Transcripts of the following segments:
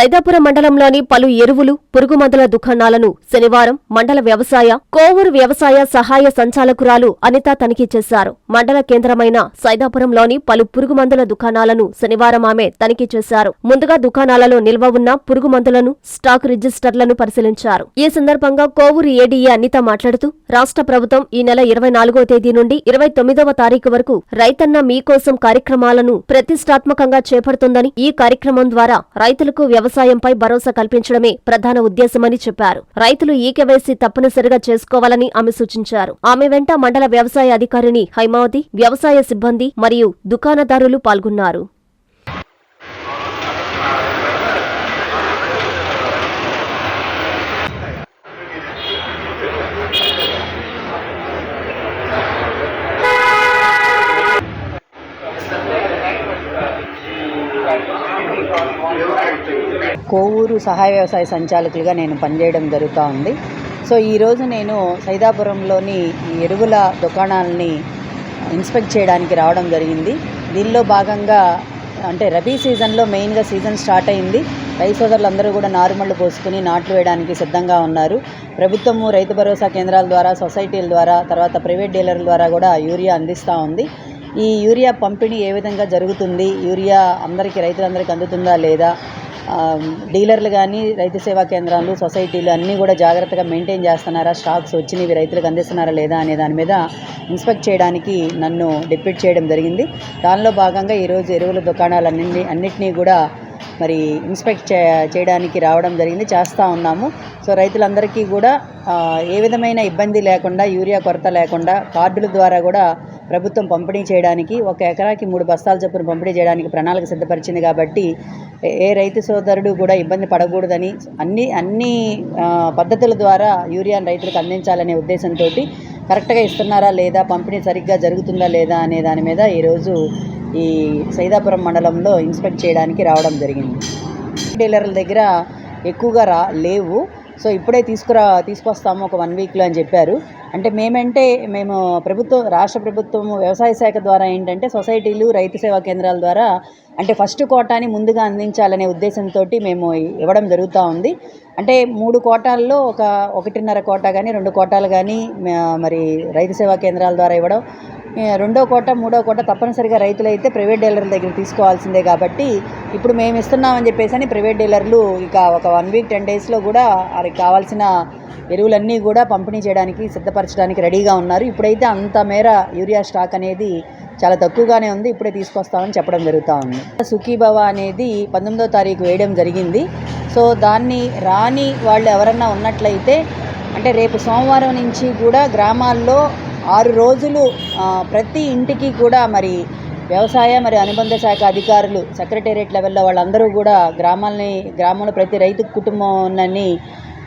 సైదాపురం మండలంలోని పలు ఎరువులు పురుగుమందుల దుకాణాలను శనివారం మండల వ్యవసాయ కోవూరు వ్యవసాయ సహాయ సంచాలకురాలు అనిత తనిఖీ చేశారు. మండల కేంద్రమైన సైదాపురంలోని పలు పురుగుమందుల దుకాణాలను శనివారం ఆమె తనిఖీ చేశారు. ముందుగా దుకాణాలలో నిల్వ ఉన్న పురుగుమందులను స్టాక్ రిజిస్టర్లను పరిశీలించారు. ఈ సందర్భంగా కోవూరు ఏడీఏ అనిత మాట్లాడుతూ రాష్ట్ర ప్రభుత్వం ఈ నెల ఇరవై నాలుగో తేదీ నుండి ఇరవై తొమ్మిదవ తారీఖు వరకు రైతన్న మీకోసం కార్యక్రమాలను ప్రతిష్టాత్మకంగా చేపడుతుందని ఈ కార్యక్రమం ద్వారా రైతులకు వ్యవసాయంపై భరోసా కల్పించడమే ప్రధాన ఉద్దేశమని చెప్పారు. రైతులు ఈకెవైసీ తప్పనిసరిగా చేసుకోవాలని ఆమె సూచించారు. ఆమె వెంట మండల వ్యవసాయ అధికారిని హైమావతి వ్యవసాయ సిబ్బంది మరియు దుకాణదారులు పాల్గొన్నారు. కోవూరు సహాయ వ్యవసాయ సంచాలకులుగా నేను పనిచేయడం జరుగుతూ ఉంది. సో ఈరోజు నేను సైదాపురంలోని ఎరువుల దుకాణాలని ఇన్స్పెక్ట్ చేయడానికి రావడం జరిగింది. దీనిలో భాగంగా అంటే రబీ సీజన్లో మెయిన్గా సీజన్ స్టార్ట్ అయింది. రైతు సోదరులందరూ కూడా నారుమళ్ళు పోసుకుని నాట్లు వేయడానికి సిద్ధంగా ఉన్నారు. ప్రభుత్వము రైతు భరోసా కేంద్రాల ద్వారా సొసైటీల ద్వారా తర్వాత ప్రైవేట్ డీలర్ల ద్వారా కూడా యూరియా అందిస్తూ ఉంది. ఈ యూరియా పంపిణీ ఏ విధంగా జరుగుతుంది? యూరియా అందరికీ రైతులందరికీ అందుతుందా లేదా? డీలర్లు కానీ రైతు సేవా కేంద్రాలు సొసైటీలు అన్నీ కూడా జాగ్రత్తగా మెయింటైన్ చేస్తున్నారా? స్టాక్స్ వచ్చినవి రైతులకు అందిస్తున్నారా లేదా అనే దాని మీద ఇన్స్పెక్ట్ చేయడానికి నన్ను డిప్యూట్ చేయడం జరిగింది. దానిలో భాగంగా ఈరోజు ఎరువుల దుకాణాలన్నింటినీ అన్నింటినీ కూడా మరి ఇన్స్పెక్ట్ చే చేయడానికి రావడం జరిగింది. చేస్తూ ఉన్నాము. సో రైతులందరికీ కూడా ఏ విధమైన ఇబ్బంది లేకుండా యూరియా కొరత లేకుండా కార్డుల ద్వారా కూడా ప్రభుత్వం పంపిణీ చేయడానికి ఒక ఎకరాకి మూడు బస్తాల చొప్పున పంపిణీ చేయడానికి ప్రణాళిక సిద్ధపరిచింది కాబట్టి ఏ- రైతు సోదరుడు కూడా ఇబ్బంది పడకూడదని అన్ని అన్ని పద్ధతుల ద్వారా యూరియాను రైతులకు అందించాలనే ఉద్దేశంతో కరెక్ట్గా ఇస్తున్నారా లేదా పంపిణీ సరిగ్గా జరుగుతుందా లేదా అనే దాని మీద ఈరోజు ఈ సైదాపురం మండలంలో ఇన్స్పెక్ట్ చేయడానికి రావడం జరిగింది. డీలర్ల దగ్గర ఎక్కువగా రా లేవు. సో ఇప్పుడే తీసుకురా తీసుకొస్తాము ఒక వన్ వీక్లో అని చెప్పారు. అంటే మేమంటే మేము ప్రభుత్వం రాష్ట్ర ప్రభుత్వం వ్యవసాయ శాఖ ద్వారా ఏంటంటే సొసైటీలు రైతు సేవా కేంద్రాల ద్వారా అంటే ఫస్ట్ కోటాని ముందుగా అందించాలనే ఉద్దేశంతో మేము ఇవ్వడం జరుగుతూ ఉంది. అంటే మూడు కోటాల్లో ఒక ఒకటిన్నర కోట కానీ రెండు కోటాలు కానీ మరి రైతు సేవా కేంద్రాల ద్వారా ఇవ్వడం రెండో కోట మూడో కోట తప్పనిసరిగా రైతులైతే ప్రైవేట్ డీలర్ల దగ్గర తీసుకోవాల్సిందే కాబట్టి ఇప్పుడు మేము ఇస్తున్నామని చెప్పేసి అని ప్రైవేట్ డీలర్లు ఇక ఒక వన్ వీక్ టెన్ డేస్లో కూడా వారికి కావాల్సిన ఎరువులన్నీ కూడా పంపిణీ చేయడానికి సిద్ధపరచడానికి రెడీగా ఉన్నారు. ఇప్పుడైతే అంత మేర యూరియా స్టాక్ అనేది చాలా తక్కువగానే ఉంది. ఇప్పుడే తీసుకొస్తామని చెప్పడం జరుగుతూ ఉంది. సుఖీభవ అనేది పంతొమ్మిదో తారీఖు వేయడం జరిగింది. సో దాన్ని రాని వాళ్ళు ఎవరన్నా ఉన్నట్లయితే అంటే రేపు సోమవారం నుంచి కూడా గ్రామాల్లో ఆరు రోజులు ప్రతి ఇంటికి కూడా మరి వ్యవసాయ మరి అనుబంధ శాఖ అధికారులు సెక్రటేరియట్ లెవెల్లో వాళ్ళందరూ కూడా గ్రామాలని గ్రామంలో ప్రతి రైతు కుటుంబాన్ని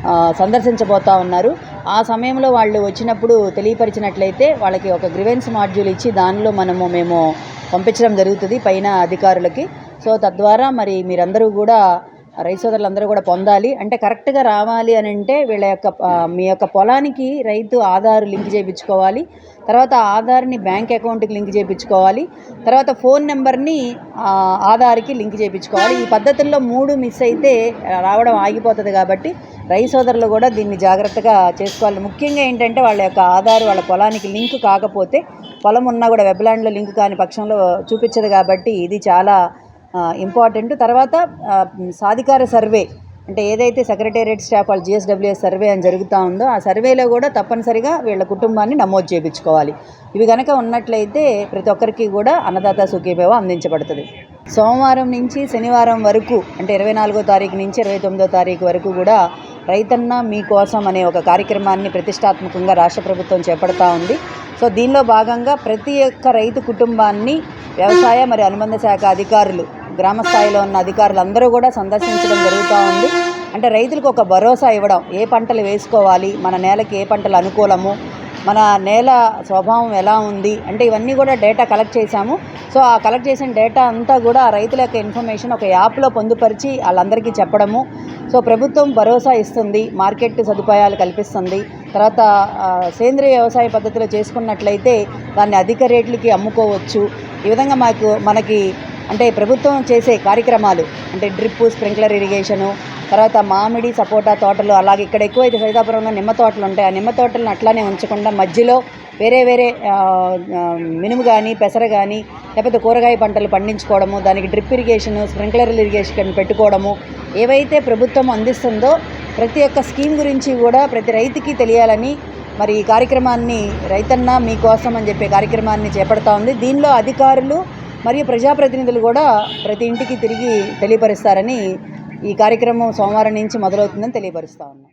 ఆ, సందర్శించబోతా ఉన్నారు. ఆ సమయంలో వాళ్ళు వచ్చినప్పుడు తెలియపరిచినట్లయితే వాళ్ళకి ఒక గ్రివెన్స్ మాడ్యూల్ ఇచ్చి దానిలో మనము మేము పంపించడం జరుగుతుంది పైన అధికారులకి. సో తద్వారా మరి మీరందరూ కూడా రైతు సోదరులందరూ కూడా పొందాలి. అంటే కరెక్ట్గా రావాలి అని అంటే వీళ్ళ యొక్క మీ యొక్క పొలానికి రైతు ఆధార్ లింక్ చేయించుకోవాలి. తర్వాత ఆధార్ని బ్యాంక్ అకౌంట్కి లింక్ చేయించుకోవాలి. తర్వాత ఫోన్ నెంబర్ని ఆధార్కి లింక్ చేయించుకోవాలి. ఈ పద్ధతుల్లో మూడు మిస్ అయితే రావడం ఆగిపోతుంది కాబట్టి రైతు సోదరులు కూడా దీన్ని జాగ్రత్తగా చేసుకోవాలి. ముఖ్యంగా ఏంటంటే వాళ్ళ యొక్క ఆధార్ వాళ్ళ పొలానికి లింక్ కాకపోతే పొలం ఉన్నా కూడా వెబ్లాండ్లో లింక్ కాని పక్షంలో చూపించదు కాబట్టి ఇది చాలా ఇంపార్టెంట్ తర్వాత సాధికార సర్వే. అంటే ఏదైతే సెక్రటేరియట్ స్టాఫ్ వాళ్ళు జిఎస్డబ్ల్యూఎస్ సర్వే అని జరుగుతూ ఉందో ఆ సర్వేలో కూడా తప్పనిసరిగా వీళ్ళ కుటుంబాన్ని నమోదు చేయించుకోవాలి. ఇవి కనుక ఉన్నట్లయితే ప్రతి ఒక్కరికి కూడా అన్నదాత సుఖీభేవ అందించబడుతుంది. సోమవారం నుంచి శనివారం వరకు అంటే ఇరవై నాలుగో తారీఖు నుంచి ఇరవై తొమ్మిదో తారీఖు వరకు కూడా రైతన్న మీకోసం అనే ఒక కార్యక్రమాన్ని ప్రతిష్టాత్మకంగా రాష్ట్ర ప్రభుత్వం చేపడతా ఉంది. సో దీనిలో భాగంగా ప్రతి ఒక్క రైతు కుటుంబాన్ని వ్యవసాయ మరియు అనుబంధ శాఖ అధికారులు గ్రామ స్థాయిలో ఉన్న అధికారులు అందరూ కూడా సందర్శించడం జరుగుతూ ఉంది. అంటే రైతులకు ఒక భరోసా ఇవ్వడం ఏ పంటలు వేసుకోవాలి మన నేలకి ఏ పంటలు అనుకూలము మన నేల స్వభావం ఎలా ఉంది అంటే ఇవన్నీ కూడా డేటా కలెక్ట్ చేశాము. సో ఆ కలెక్ట్ చేసిన డేటా అంతా కూడా ఆ రైతుల యొక్క ఇన్ఫర్మేషన్ ఒక యాప్లో పొందుపరిచి వాళ్ళందరికీ చెప్పడము. సో ప్రభుత్వం భరోసా ఇస్తుంది మార్కెట్ సదుపాయాలు కల్పిస్తుంది. తర్వాత సేంద్రియ వ్యవసాయ పద్ధతిలో చేసుకున్నట్లయితే దాన్ని అధిక రేట్లకి అమ్ముకోవచ్చు. ఈ విధంగా మాకు మనకి అంటే ప్రభుత్వం చేసే కార్యక్రమాలు అంటే డ్రిప్ స్ప్రింక్లర్ ఇరిగేషను తర్వాత మామిడి సపోటా తోటలు అలాగే ఇక్కడ ఎక్కువైతే సైదాపురంలో నిమ్మ తోటలు ఉంటాయి. ఆ నిమ్మ తోటలను అట్లానే ఉంచకుండా మధ్యలో వేరే వేరే మినుము కానీ పెసర కానీ లేకపోతే కూరగాయ పంటలు పండించుకోవడము దానికి డ్రిప్ ఇరిగేషన్ స్ప్రింక్లర్ ఇరిగేషన్ పెట్టుకోవడము ఏవైతే ప్రభుత్వం అందిస్తుందో ప్రతి ఒక్క స్కీమ్ గురించి కూడా ప్రతి రైతుకి తెలియాలని మరి ఈ కార్యక్రమాన్ని రైతన్న మీకోసం అని చెప్పే కార్యక్రమాన్ని చేపడతా ఉంది. దీనిలో అధికారులు మరియు ప్రజాప్రతినిధులు కూడా ప్రతి ఇంటికి తిరిగి తెలియపరుస్తారని ఈ కార్యక్రమం సోమవారం నుంచి మొదలవుతుందని తెలియపరుస్తా ఉన్నాం.